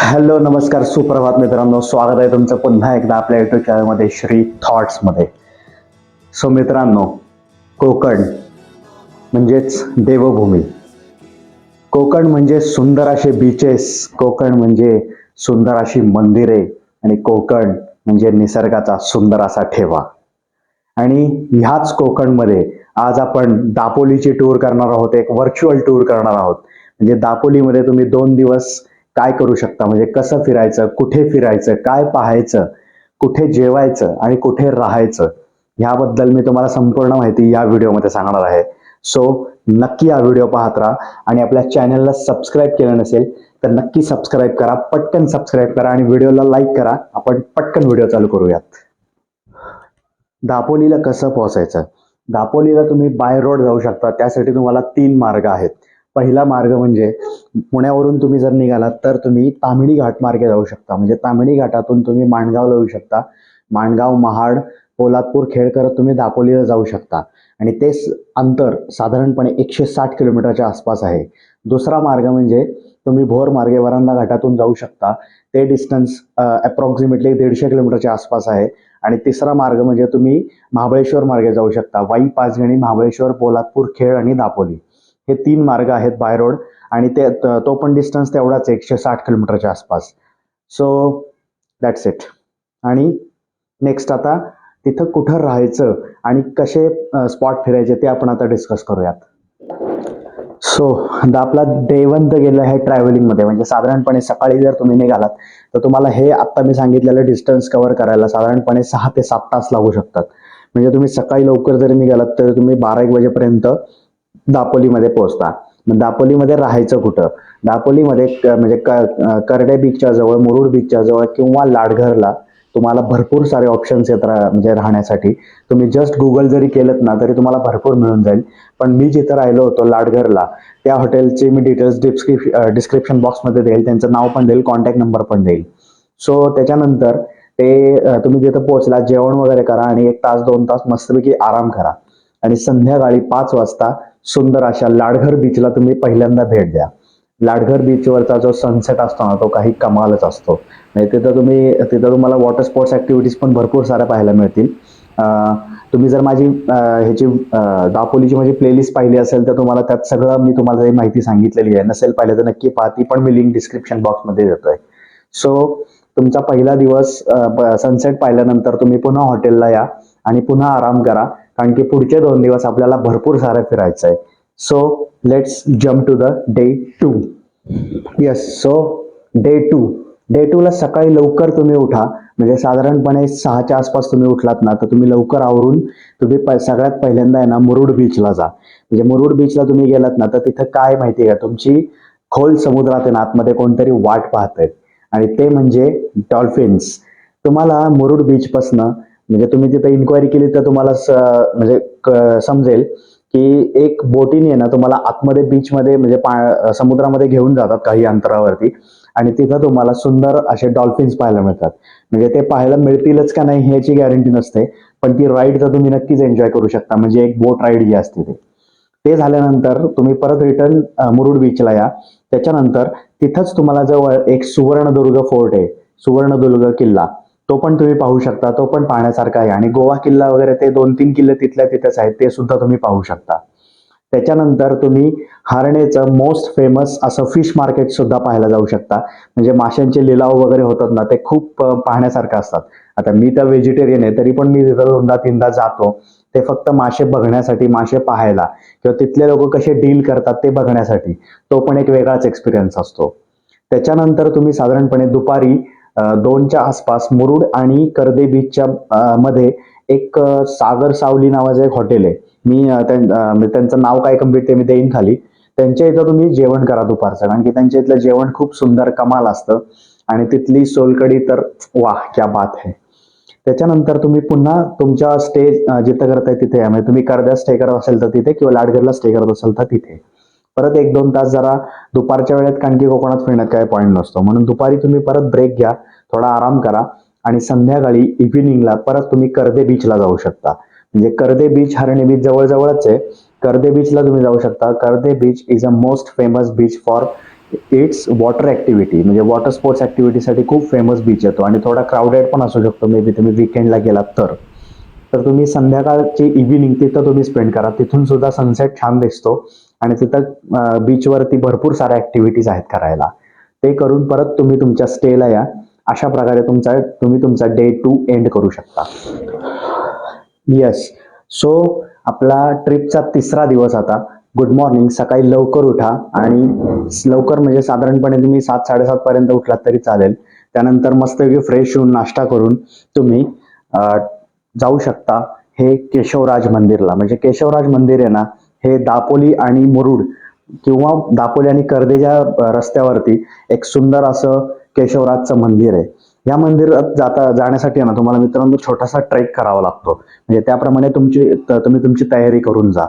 Hello नमस्कार सुप्रभात मित्रांनो. स्वागत आहे तुमचं पुन्हा एकदा आपल्या युट्यूब चॅनलमध्ये श्री थॉट्समध्ये सो मित्रांनो कोकण म्हणजेच देवभूमी. कोकण म्हणजे सुंदर असे बीचेस कोकण म्हणजे सुंदर अशी मंदिरे आणि कोकण म्हणजे निसर्गाचा सुंदर असा ठेवा. आणि ह्याच कोकणमध्ये आज आपण दापोलीची टूर करणार आहोत एक व्हर्च्युअल टूर करणार आहोत. म्हणजे दापोलीमध्ये तुम्ही दोन दिवस काय करू शकता? म्हणजे कसं फिरायचं? कुठे फिरायचं? काय पाहायचं? कुठे जेवायचं? आणि कुठे राहायचं? ह्याबद्दल मी तुम्हाला संपूर्ण माहिती या व्हिडिओमध्ये सांगणार आहे. सो नक्की हा व्हिडिओ पाहत राहा. आणि आपल्या चॅनलला सबस्क्राईब केलं नसेल तर नक्की सबस्क्राईब करा पटकन सबस्क्राईब करा आणि व्हिडिओला लाईक करा. आपण पटकन व्हिडिओ चालू करूयात. दापोलीला कसं पोहोचायचं? दापोलीला तुम्ही बाय रोड जाऊ शकता. त्यासाठी तुम्हाला तीन मार्ग आहेत. पहिला मार्ग म्हणजे पुण्यावरून तुम्ही जर निघालात तर तुम्ही तामिणी घाट मार्गे जाऊ शकता. म्हणजे तामिणी घाटातून तुम्ही माणगावला येऊ शकता. माणगाव महाड पोलादपूर खेळ करत तुम्ही दापोलीला जाऊ शकता. आणि ते अंतर साधारणपणे एकशे साठ किलोमीटरच्या आसपास आहे. दुसरा मार्ग म्हणजे तुम्ही भोर मार्गे वरांदा घाटातून जाऊ शकता. ते डिस्टन्स अप्रॉक्सिमेटली दीडशे किलोमीटरच्या आसपास आहे. आणि तिसरा मार्ग म्हणजे तुम्ही महाबळेश्वर मार्गे जाऊ शकता. वाई पाचगणी महाबळेश्वर पोलादपूर खेळ आणि दापोली. हे तीन मार्ग आहेत बाय रोड आणि ते तो पण डिस्टन्स तेवढाच एकशे साठ किलोमीटरच्या आसपास. सो दॅट्स इट आणि नेक्स्ट आता तिथं कुठं राहायचं आणि कसे स्पॉट फिरायचे ते आपण आता डिस्कस करूयात. सो आपला देवंत गेलं आहे ट्रॅव्हलिंगमध्ये म्हणजे साधारणपणे सकाळी जर तुम्ही निघालात तर तुम्हाला हे आत्ता मी सांगितलेलं डिस्टन्स कव्हर करायला साधारणपणे सहा ते सात तास लागू शकतात. म्हणजे तुम्ही सकाळी लवकर जरी निघालात तर तुम्ही बारा एक वाजेपर्यंत दापोलीमध्ये पोहोचता. मग दापोलीमध्ये राहायचं कुठं? दापोलीमध्ये क- म्हणजे क- करडे बीचच्या जवळ मुरुड बीचच्या जवळ किंवा लाडघरला तुम्हाला भरपूर सारे ऑप्शन्स येत राहा म्हणजे राहण्यासाठी. तुम्ही जस्ट गुगल जरी केलं ना तरी तुम्हाला भरपूर मिळून जाईल. पण मी जिथं राहिलो होतो लाडघरला त्या हॉटेलचे मी डिटेल्स डिस्क्रिप डिस्क्रिप्शन बॉक्समध्ये देईल. त्यांचं नाव पण देईल कॉन्टॅक्ट नंबर पण देईल. सो त्याच्यानंतर ते तुम्ही जिथं पोहोचला जेवण वगैरे करा आणि एक तास दोन तास मस्तपैकी आराम करा. आणि संध्याकाळी पाच वाजता सुंदर अशा लाडघर बीचला तुम्ही पहिल्यांदा भेट द्या. लाडघर बीचवरचा जो सनसेट असतो ना तो काही कमालच असतो. म्हणजे तिथं तुम्ही तिथं तुम्हाला वॉटर स्पोर्ट्स ऍक्टिव्हिटीज पण भरपूर साऱ्या पाहायला मिळतील. तुम्ही जर माझी ह्याची दापोलीची माझी प्लेलिस्ट पाहिली असेल तर तुम्हाला त्यात सगळं मी तुम्हाला ही माहिती सांगितलेली आहे. नसेल पाहिलं तर नक्की पहा ती पण मी लिंक डिस्क्रिप्शन बॉक्समध्ये देतोय. सो तुमचा पहिला दिवस सनसेट पाहिल्यानंतर तुम्ही पुन्हा हॉटेलला या आणि पुन्हा आराम करा. कारण की पुढचे दोन दिवस आपल्याला भरपूर सारं फिरायचं आहे. So let's jump to the day two yes so day two day टूला सकाळी लवकर तुम्ही उठा. म्हणजे साधारणपणे सहाच्या आसपास तुम्ही उठलात ना तर तुम्ही लवकर आवरून तुम्ही प- सगळ्यात पहिल्यांदा आहे ना मुरुड बीचला जा. म्हणजे मुरुड बीचला तुम्ही गेलात ना तर तिथं काय माहिती आहे का? तुमची खोल समुद्रात आहे ना आतमध्ये कोणतरी वाट पाहत आणि ते म्हणजे डॉल्फिन्स तुम्हाला मुरुड बीचपासनं म्हणजे तुम्ही तिथे इन्क्वायरी केली तर तुम्हाला म्हणजे समजेल की एक बोटीने ना तुम्हाला आतमध्ये बीचमध्ये म्हणजे पा समुद्रामध्ये घेऊन जातात काही अंतरावरती. आणि तिथं तुम्हाला सुंदर असे डॉल्फिन्स पाहायला मिळतात. म्हणजे ते पाहायला मिळतीलच का नाही ह्याची गॅरंटी नसते. पण ती राईड तर तुम्ही नक्कीच एन्जॉय करू शकता. म्हणजे एक बोट राईड जी असते ते. ते झाल्यानंतर तुम्ही परत रिटर्न मुरुड बीचला या. त्याच्यानंतर तिथंच तुम्हाला जवळ एक सुवर्णदुर्ग फोर्ट आहे. सुवर्णदुर्ग किल्ला. तो पण तुम्ही पाहू शकता तो पण पाहण्यासारखा आहे. आणि गोवा किल्ला वगैरे ते दोन तीन किल्ले तिथल्या तिथेच आहेत ते सुद्धा तुम्ही पाहू शकता. त्याच्यानंतर तुम्ही हारणेचं मोस्ट फेमस असं फिश मार्केट सुद्धा पाहायला जाऊ शकता. म्हणजे माशांचे लिलाव वगैरे होतात ना ते खूप पाहण्यासारखं असतात. आता मी तर व्हेजिटेरियन आहे तरी पण मी तिथं दोनदा तीनदा जातो. ते फक्त मासे बघण्यासाठी मासे पाहायला. किंवा तिथले लोक कसे डील करतात ते बघण्यासाठी. तो पण एक वेगळाच एक्सपिरियन्स असतो. त्याच्यानंतर तुम्ही साधारणपणे दुपारी दोनच्या आसपास मुरुड आणि कर्दे बीचच्या मध्ये एक सागर सावली नावाचं एक हॉटेल आहे. मी त्यांचं नाव काय कंप्लीट ते मी देईन खाली. त्यांच्या इथं तुम्ही जेवण करा दुपारचं कारण की त्यांच्या इथलं जेवण खूप सुंदर कमाल असतं. आणि तिथली सोलकडी तर वाह क्या बात है. त्याच्यानंतर तुम्ही पुन्हा तुमच्या स्टे जिथं करताय तिथे म्हणजे तुम्ही कर्द्यात स्टे करत असेल तर तिथे किंवा लाडगरला स्टे करत असेल तर तिथे. परत एक दोन तास जरा दुपारच्या वेळेत कारण कोकणात फिरण्यात काय पॉईंट नसतो. म्हणून दुपारी तुम्ही परत ब्रेक घ्या थोडा आराम करा आणि संध्याकाळी इव्हिनिंगला परत तुम्ही कर्दे बीचला जाऊ शकता. म्हणजे कर्दे बीच हरणे बीच जवळजवळच आहे. कर्दे बीचला तुम्ही जाऊ शकता. Karde beach is a most famous beach for its water activity म्हणजे वॉटर स्पोर्ट्स ॲक्टिव्हिटीसाठी खूप फेमस बीच येतो आणि थोडा क्राऊडेड पण असू शकतो. मे बी तुम्ही विकेंडला गेलात तर. तर तुम्ही संध्याकाळची इव्हिनिंग तिथं तुम्ही स्पेंड करा. तिथून सुद्धा सनसेट छान दिसतो. आणि तिथं बीचवरती भरपूर साऱ्या ऍक्टिव्हिटीज आहेत करायला. ते करून परत तुम्ही तुमच्या स्टेला या. अशा प्रकारे तुमचा तुम्ही तुमचा डे टू एंड करू शकता. येस सो आपला ट्रिपचा तिसरा दिवस आता. गुड मॉर्निंग सकाळी लवकर उठा आणि लवकर म्हणजे साधारणपणे तुम्ही सात साडेसात पर्यंत उठलात तरी चालेल. त्यानंतर मस्तपैकी फ्रेश होऊन नाश्ता करून तुम्ही जाऊ शकता हे केशवराज मंदिरला. म्हणजे केशवराज मंदिर आहे ना हे दापोली आणि मुरुड किंवा दापोली आणि कर्देच्या रस्त्यावरती एक सुंदर असं केशवराजचं मंदिर आहे. या मंदिरात जाता जाण्यासाठी ना तुम्हाला मित्रांनो छोटासा ट्रेक करावा लागतो. म्हणजे त्याप्रमाणे तुमची त- तुम्ही तुमची तयारी करून जा.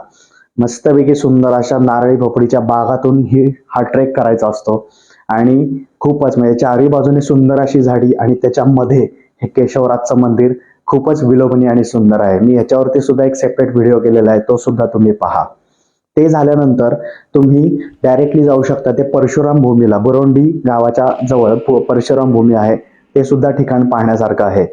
मस्तपैकी सुंदर अशा नारळी भोपळीच्या बागातून ही हा ट्रेक करायचा असतो. आणि खूपच म्हणजे चारही बाजूने सुंदर अशी झाडी आणि त्याच्यामध्ये हे केशवराजचं मंदिर खूपच विलोभनीय आणि सुंदर आहे. मी याच्यावरती सुद्धा एक सेपरेट व्हिडिओ केलेला आहे. तो सुद्धा तुम्ही पहा. ते झाल्यानंतर तुम्ही डायरेक्टली जाऊ शकता. ते परशुराम भूमीला बुरोंडी गावाच्या जवळ प- परशुराम भूमी आहे. ते सुद्धा ठिकाण पाहण्यासारखं आहे.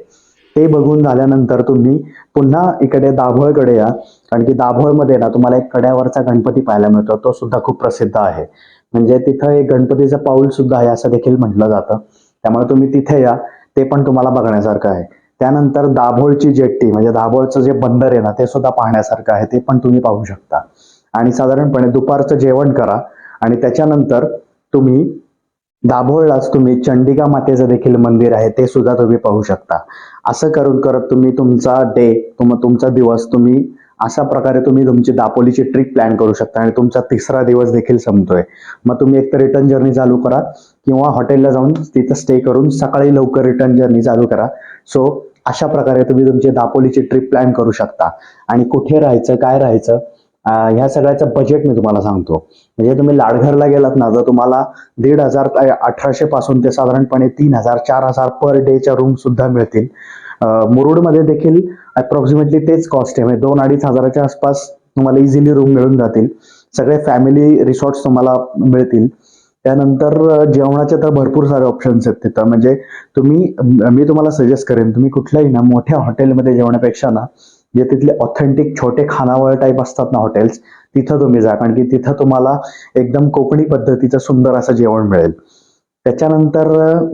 ते बघून झाल्यानंतर तुम्ही पुन्हा इकडे दाभोळकडे या. कारण की दाभोळमध्ये ना तुम्हाला एक कड्यावरचा गणपती पाहायला मिळतो. तो सुद्धा खूप प्रसिद्ध आहे. म्हणजे तिथं एक गणपतीचं पाऊल सुद्धा आहे असं देखील म्हटलं जातं. त्यामुळे तुम्ही तिथे या. ते पण तुम्हाला बघण्यासारखं आहे. त्यानंतर दाभोळची जेट्टी म्हणजे दाभोळचं जे बंदर आहे ना ते सुद्धा पाहण्यासारखं आहे ते पण तुम्ही पाहू शकता. आणि साधारणपणे दुपारचं जेवण करा आणि त्याच्यानंतर तुम्ही दाभोळलाच तुम्ही चंडिका मातेचं देखील मंदिर आहे ते सुद्धा तुम्ही पाहू शकता. असं करून करत तुम्ही तुमचा डे तुम तुमचा दिवस तुम्ही अशा प्रकारे तुम्ही तुमची दापोलीची ट्रिप प्लॅन करू शकता आणि तुमचा तिसरा दिवस देखील संपतोय. मग तुम्ही एक तर रिटर्न जर्नी चालू करा किंवा हॉटेलला जाऊन तिथं स्टे करून सकाळी लवकर रिटर्न जर्नी चालू करा. सो अशा प्रकारे तुम्ही तुमची दापोलीची ट्रिप प्लॅन करू शकता. आणि कुठे राहायचं काय राहायचं ह्या सगळ्याचं बजेट मी तुम्हाला सांगतो. म्हणजे तुम्ही लाडघरला गेलात ना तर तुम्हाला दीड हजार अठराशे पासून ते साधारणपणे तीन हजार चार हजार पर डेच्या रूम सुद्धा मिळतील. मुरुडमध्ये देखील अप्रॉक्सिमेटली तेच कॉस्ट आहे. म्हणजे दोन अडीच हजाराच्या आसपास तुम्हाला इझिली रूम मिळून जातील. सगळे फॅमिली रिसॉर्ट्स तुम्हाला मिळतील. त्यानंतर जेवणाचे तर भरपूर सारे ऑप्शन्स आहेत तिथं. म्हणजे तुम्ही मी तुम्हाला सजेस्ट करेन तुम्ही कुठल्याही ना मोठ्या हॉटेलमध्ये जेवण्यापेक्षा ना जे तिथले ऑथेंटिक छोटे खानावळ टाईप असतात ना हॉटेल्स तिथं तुम्ही जा. कारण की तिथं तुम्हाला एकदम कोकणी पद्धतीचं सुंदर असं जेवण मिळेल. त्याच्यानंतर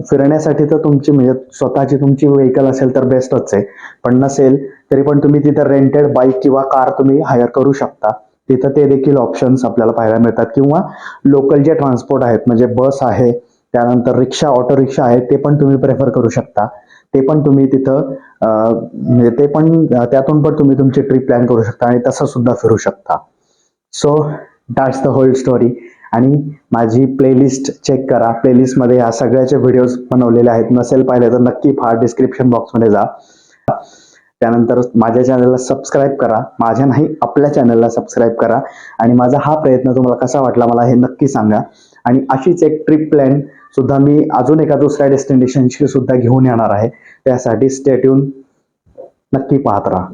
फिरण्यासाठी तर तुमची म्हणजे स्वतःची तुमची व्हेकल असेल तर बेस्टच आहे. पण नसेल तरी पण तुम्ही तिथं रेंटेड बाईक किंवा कार तुम्ही हायर करू शकता. तिथं ते देखील ऑप्शन्स आपल्याला पाहायला मिळतात. किंवा लोकल जे ट्रान्सपोर्ट आहेत म्हणजे बस आहे त्यानंतर रिक्षा ऑटो रिक्षा आहेत ते पण तुम्ही प्रेफर करू शकता. ते पण तुम्ही तिथं म्हणजे ते पण त्यातून पण तुम्ही तुमची ट्रिप प्लॅन करू शकता आणि तसं सुद्धा फिरू शकता. So that's the whole story आणि माझी प्लेलिस्ट चेक करा. प्लेलिस्टमध्ये ह्या सगळ्याचे व्हिडिओज बनवलेले आहेत. नसेल पाहिले तर नक्की फार डिस्क्रिप्शन बॉक्समध्ये जा. त्यानंतर माझ्या चॅनलला सबस्क्राईब करा. माझ्या नाही आपल्या चॅनलला सबस्क्राईब करा. आणि माझा हा प्रयत्न तुम्हाला कसा वाटला मला हे नक्की सांगा. आणि अशीच एक ट्रिप प्लॅन सुद्धा मी अजून एका दुसऱ्या डेस्टिनेशनशी सुद्धा घेऊन येणार आहे. त्यासाठी स्टेट्यून नक्की पाहत राहा.